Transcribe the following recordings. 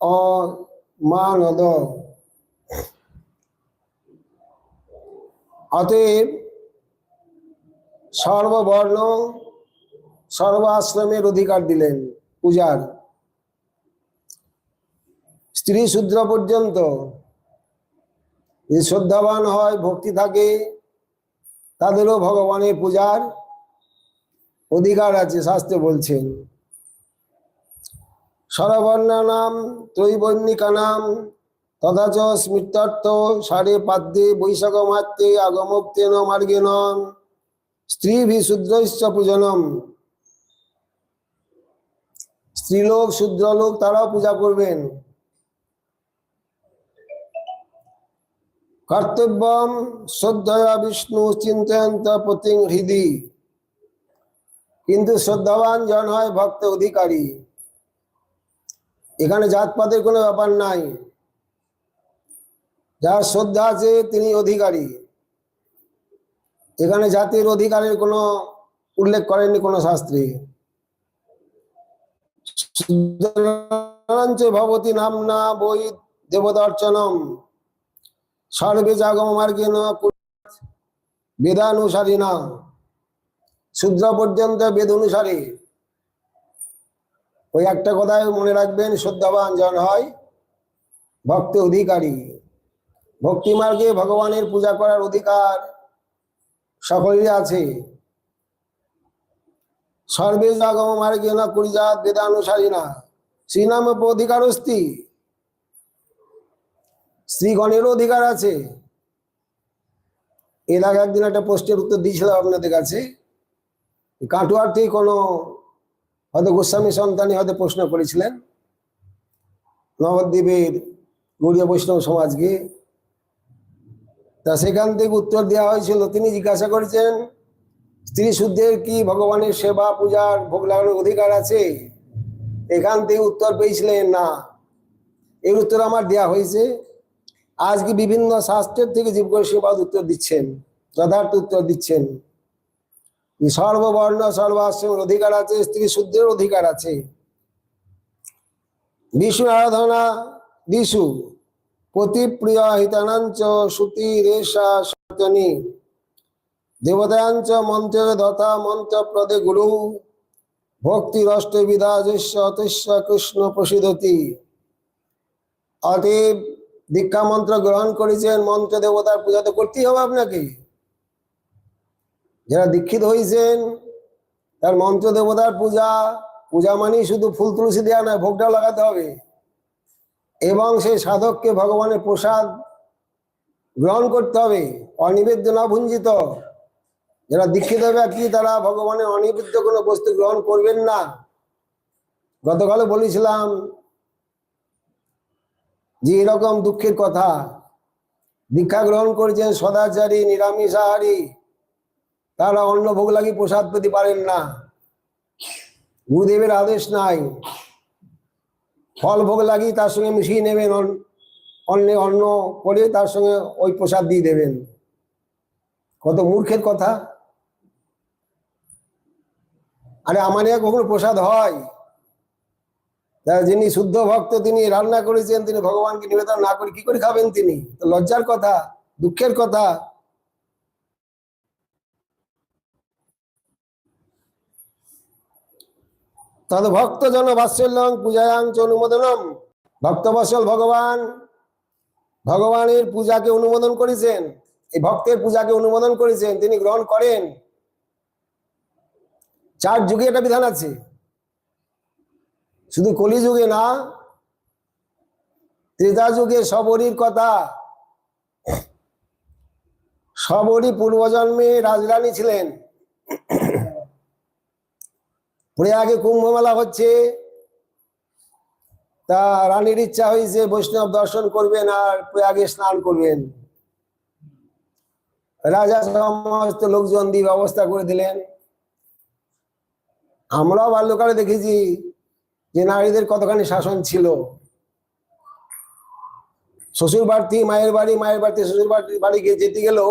অমানদ অতএব সর্ববর্ণ সর্ব আশ্রমের অধিকার দিলেন পূজার। স্ত্রী শূদ্র পর্যন্ত যদি শ্রদ্ধাবান হয়, ভক্তি থাকে, তাদেরও ভগবানের পূজার অধিকার আছে, শাস্ত্রে বলছেন। সরবর্ণা নাম ত্রৈবর্ণিকা নাম তথা চ স্মৃত্যর্থ সারে পাদ্যে বৈশাখ মাত্রে আগমোক্তেন মার্গেন স্ত্রী ভি শূদ্রৈশ্চ পূজনম। স্ত্রীলোক, শূদ্রলোক, তারাও পূজা করবেন। কর্তব্যম শ্রদ্ধয়া বিষ্ণু চিন্তয়ন্ত পতিং হৃদি। কিন্তু শ্রদ্ধাবান জন হয় ভক্ত অধিকারী। এখানে জাতপাতের কোনো ব্যাপার নাই। যার শ্রদ্ধা আছে, তিনি অধিকারী। এখানে জাতির অধিকারের কোনো উল্লেখ করেননি কোনো শাস্ত্রে। ভবতী নামনা বই দেবদর্শনম। সর্বে জাগম বেদানুসারী না। শূদ্র পর্যন্ত বেদ অনুসারে ওই একটা কথায় মনে রাখবেন, শ্রদ্ধাবান জন হয়, ভক্ত অধিকারী। ভক্তি মার্গে ভগবানের পূজা করার অধিকার সকলেরই আছে। সর্বে জাগম মার্গে না কুড়িজাত বেদানুসারী না। শ্রীনাম অধিকার অস্তি স্ত্রীগণেরও অধিকার আছে। এর আগে একদিন একটা পোস্টের উত্তর দিয়েছিলাম আপনাদের কাছে। কাটুয়ার থেকে কোনো হয়তো গোস্বামী সন্তানই হয়তো প্রশ্ন করেছিলেন। নবদ্বীপের গৌরীয় বৈষ্ণব সমাজকে। তা সেখান থেকে উত্তর দেওয়া হয়েছিল, তিনি জিজ্ঞাসা করেছেন স্ত্রী শুদ্ধের কি ভগবানের সেবা, পূজার ভোগ লাগানোর অধিকার আছে? এখান থেকে উত্তর পেয়েছিলেন, না। এর উত্তর আমার দেওয়া হয়েছে। আজকে বিভিন্ন শাস্ত্রের থেকে জীবগণ সেবাদ উত্তর দিচ্ছেন, যথার্থ উত্তর দিচ্ছেন। সর্ববর্ণ, সর্বাশ্রমের অধিকার আছে, স্ত্রী শুদ্ধের অধিকার আছে। বিষ্ণু আরাধনা বিশু পতিপ্রিয় হিতানাঞ্চ, শ্রুতি, রেশা সতনী দেবতাঞ্চ মন্ত্র দতা মন্ত্র প্রদে গুরু, ভক্তি রষ্ট বিধাজস্য, অতস্য কৃষ্ণ প্রসিদ্ধতি। অতএব দীক্ষা মন্ত্র গ্রহণ করেছেন, মন্ত্র দেবতার পূজা তো করতেই হবে আপনাকে। যারা দীক্ষিত হয়েছেন তার মন্ত্র দেবতার পূজা পূজা মানেই শুধু ফুল তুলসী দেওয়া নয় ভোগটা লাগাতে হবে। এবং সেই সাধককে ভগবানের প্রসাদ গ্রহণ করতে হবে, অনিবেদ্য না ভুঞ্জিত। যারা দীক্ষিত ব্যক্তি তারা ভগবানের অনিবেদ্য কোনো বস্তু গ্রহণ করবেন না। গতকালে বলেছিলাম যে এরকম দুঃখের কথা। দীক্ষা গ্রহণ করেছেন সদাচারী, নিরামিষাহারী। তারা অন্ন ভোগ লাগি প্রসাদ পেতে পারেন না। গুরুদেবের আদেশ নাই। ফল ভোগ লাগি তার সঙ্গে মিশিয়ে নেবেন অন্য অন্ন করে তার সঙ্গে ওই প্রসাদ দিয়ে দেবেন। কত মূর্খের কথা। আরে আমার কখনো প্রসাদ হয়? যিনি শুদ্ধ ভক্ত, তিনি রান্না করেছেন, তিনি ভগবানকে নিবেদন না করে কি করে খাবেন তিনি? লজ্জার কথা, দুঃখের কথা। তদ ভক্ত জন বাৎসল্যং পূজায়াং চ অনুমোদনম। ভক্তবৎসল ভগবান, ভগবানের পূজাকে অনুমোদন করেছেন। এই ভক্তের পূজাকে অনুমোদন করেছেন, তিনি গ্রহণ করেন। চার যুগে একটা বিধান আছে। শুধু কলিযুগে না, ত্রেতা যুগে সবরীর কথা। সবরী পূর্বজন্মে রাজরানী ছিলেন। প্রয়াগে কুম্ভ মেলা হচ্ছে। তা রানীর ইচ্ছা হয়েছে বৈষ্ণব দর্শন করবেন আর প্রয়াগে স্নান করবেন। রাজা সমস্ত লোকজন দিয়ে ব্যবস্থা করে দিলেন। আমরাও বাল্যকালে দেখেছি যে নারীদের কতখানি শাসন ছিল। শ্বশুর বাড়ি মায়ের বাড়ি, মায়ের বাড়িতে শ্বশুর বাড়ি বাড়িকে যেতে গেলেও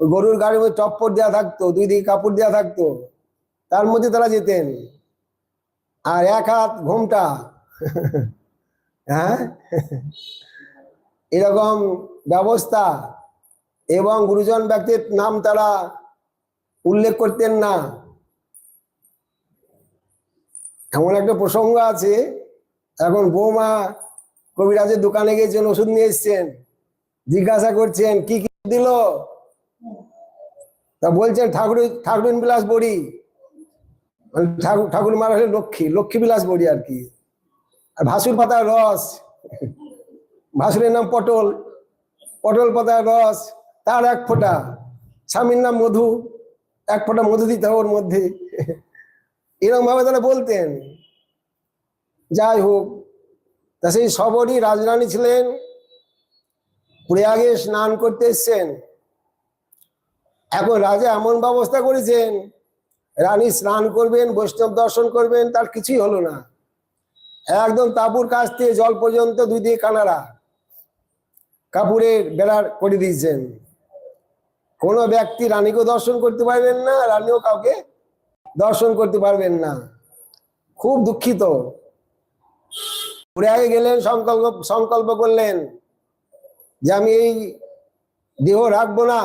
গরুর গাড়ির মধ্যে টপ্পর দেওয়া থাকতো, দুই দিকে কাপড় দেওয়া থাকতো। তার মধ্যে তারা যেতেন। আর এক হাত ঘোমটা। হ্যাঁ? এরকম ব্যবস্থা এবং গুরুজন ব্যক্তির নাম তারা উল্লেখ করতেন না। এমন একটা প্রসঙ্গ আছে, এখন বৌমা কবিরাজের দোকানে গিয়েছেন ওষুধ নিয়ে এসছেন, জিজ্ঞাসা করছেন, কি কি দিল? তা বলছেন, ঠাকুর ঠাকুরিন বিলাস বড়ি। মানে ঠাকুর ঠাকুর মারা হলে লক্ষ্মী লক্ষ্মী বিলাস বড়ি আর কি। আর ভাসুর পাতার রস, ভাসুরের নাম পটল পটল পাতার রস, তার এক ফোঁটা, স্বামীর নাম মধু, এক ফোঁটা মধু দিতে ওর মধ্যে। এরকম ভাবে তারা বলতেন। যাই হোক, তা সেই সবরই রাজরানী ছিলেন। প্রয়াগে স্নান করতে এসছেন। এখন রাজা এমন ব্যবস্থা করেছেন রানী স্নান করবেন, বৈষ্ণব দর্শন করবেন, তার কিছুই হলো না। একদম তাঁবুর কাছ থেকে জল পর্যন্ত দুই দিয়ে কানারা। কাপুরের বেড়ার করে দিয়েছেন। কোনো ব্যক্তি রানীকেও দর্শন করতে পারবেন না, রানীও কাউকে দর্শন করতে পারবেন না। খুব দুঃখিত। প্রয়াগে গেলেন, সংকল্প সংকল্প করলেন যে আমি এই দেহ রাখব না।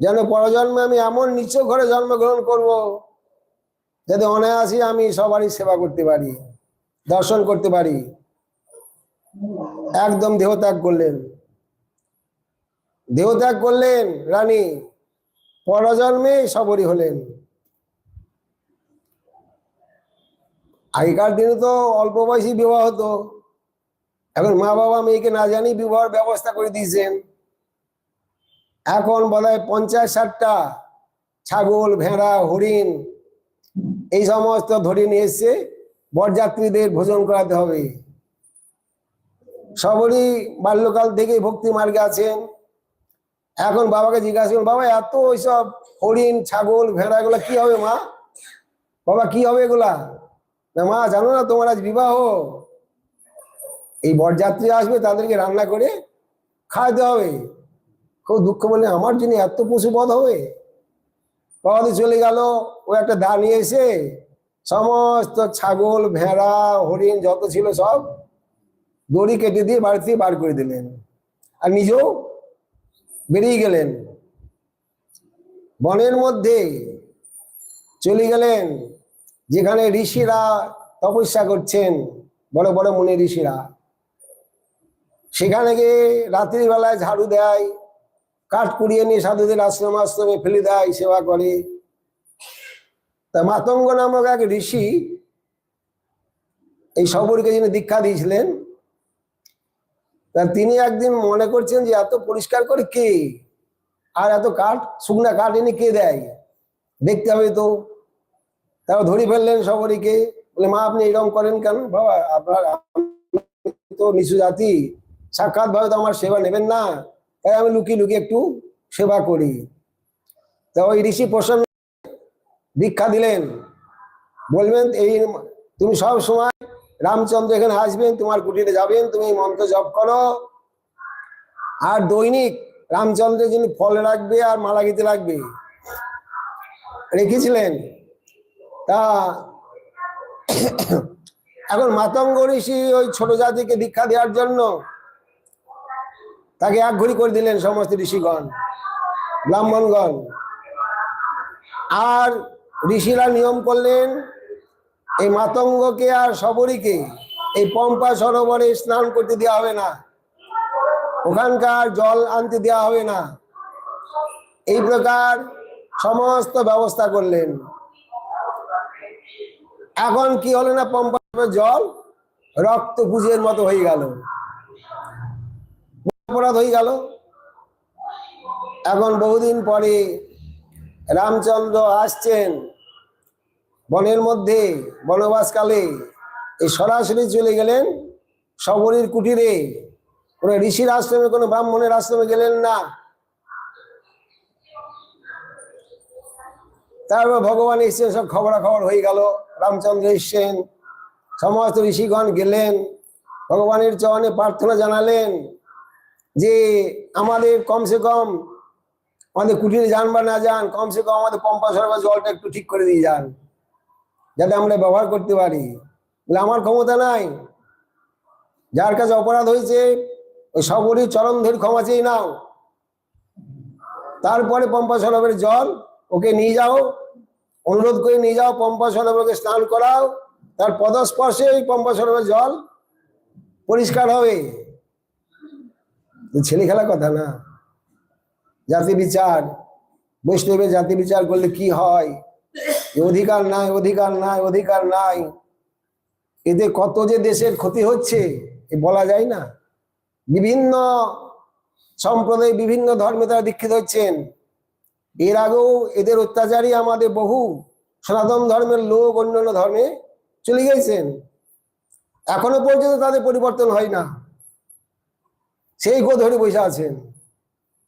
যেন পরজন্মে আমি এমন নিচ ঘরে জন্মগ্রহণ করব যাতে অনায়াসে আমি সবারই সেবা করতে পারি, দর্শন করতে পারি। একদম দেহত্যাগ করলেন। দেহত্যাগ করলেন, রানী। পরজন্মে সবরই হলেন। আগেকার দিনে তো অল্প বয়সী বিবাহ হতো। এখন মা বাবা মেয়েকে না জানি বিবাহের ব্যবস্থা করে দিয়েছেন। এখন বলা হয় পঞ্চাশ ষাটটা ছাগল, ভেড়া, হরিণ, এই সমস্ত ধরে নিয়ে এসছে বরযাত্রীদের ভোজন করাতে হবে। সবরই বাল্যকাল থেকেই ভক্তি মার্গে আছেন। এখন বাবাকে জিজ্ঞাসা করুন, বাবা, এত ওইসব হরিণ, ছাগল, ভেড়া, এগুলা কি হবে মা? বাবা, কি হবে এগুলা? না মা, জানো না, তোমার আজ বিবাহ। এই বরযাত্রী আসবে, তাদেরকে রান্না করে খাওয়াতে হবে। খুব দুঃখ বলে আমার জন্য এত পশুবধ হবে? তো চলে গেল, ও একটা দা নিয়ে এসে সমস্ত ছাগল, ভেড়া, হরিণ যত ছিল সব দড়ি কেটে দিয়ে বাড়ি থেকে বার করে দিলেন। আর নিজেও বেরিয়ে গেলেন। বনের মধ্যে চলে গেলেন, যেখানে ঋষিরা তপস্যা করছেন, বড় বড় মুনি ঋষিরা। সেখানে গিয়ে রাত্রিবেলায় ঝাড়ু দেয় কাঠ কুড়িয়ে নিয়ে সাধুদের আশ্রম আশ্রমে ফেলে দেয়, সেবা করে। তা মাতঙ্গ নামক এক ঋষি এই সবরকে যিনি দীক্ষা দিয়েছিলেন তিনি একদিন মনে করছেন যে এত পরিষ্কার করে কে? আর এত কাঠ, শুকনা কাঠ এনে কে দেয়? দেখতে হবে তো। তারপর ধরে ফেললেন সবরীকে, বলে, মা, আপনি এরকম করেন কেন? বাবা, আপনার তো নিচু জাতি। সাক্ষাৎ ভাবে তো আমার সেবা নেবেন না। আমি লুকিয়ে লুকিয়ে একটু সেবা করি। তা ওই ঋষি প্রসন্ন দীক্ষা দিলেন। বলবেন, এই তুমি সব সময় রামচন্দ্র এখানে আসবেন, তোমার কুটিরে যাবেন, তুমি মন্ত্র জপ করো। আর দৈনিক রামচন্দ্রের জন্য ফল রাখবে আর মালা গীতে রাখবে। রেখেছিলেন। তা এখন মাতঙ্গ ঋষি ওই ছোট জাতিকে দীক্ষা দেওয়ার জন্য তাকে এক ঘড়ি করে দিলেন সমস্ত ঋষিগণ, ব্রাহ্মণগণ। আর ঋষিরা নিয়ম করলেন, এই মাতঙ্গকে আর সবরীকে এই পম্পা সরোবরে স্নান করতে দেওয়া হবে না। ওখানকার জল আনতে দেওয়া হবে না। এই প্রকার সমস্ত ব্যবস্থা করলেন। এখন কি হলো না পম্পা জল? রক্ত পুজের মতো হয়ে গেল। অপরাধ হয়ে গেল। এখন বহুদিন পরে রামচন্দ্র আসছেন বনের মধ্যে, বনবাসকালে। এই সরাসরি চলে গেলেন সবরীর কুটিরে। কোনো ঋষির আশ্রমে, কোনো ব্রাহ্মণের আশ্রমে গেলেন না। তারপর ভগবান এসছেন সব খবরাখবর হয়ে গেল। রামচন্দ্র এসছেন। সমস্ত ঋষিগণ গেলেন। ভগবানের চরণে প্রার্থনা জানালেন। যে আমাদের কমসে কম আমাদের কুটিরে যান বা না যান, কমসে কম আমাদের পম্পা সরবার জলটা একটু ঠিক করে দিয়ে যান, যাতে আমরা ব্যবহার করতে পারি। আমার ক্ষমতা নাই। যার কাছে অপরাধ হয়েছে, ওই সবরই চরণ ধরে ক্ষমা চেয়ে নাও। তারপরে পম্পা সরবের জল ওকে নিয়ে যাও, অনুরোধ করে নিয়ে যাও, পম্পা সরোবরকে স্নান করাও, তার পদস্পর্শে ওই পম্পা সরোবরের জল পরিষ্কার হবে। ছেলে খেলা কথা না। জাতি বিচার বৈষ্ণবের জাতি বিচার করলে কি হয়? অধিকার নাই অধিকার নাই অধিকার নাই। এতে কত যে দেশের ক্ষতি হচ্ছে, এ বলা যায় না। বিভিন্ন সম্প্রদায়, বিভিন্ন ধর্মে তারা দীক্ষিত হচ্ছেন। এর আগেও এদের অত্যাচারই আমাদের বহু সনাতন ধর্মের লোক অন্যান্য ধর্মে চলে গেছেন এখনও পর্যন্ত তাদের পরিবর্তন হয় না। সেই গো ধরে বসে আছেন।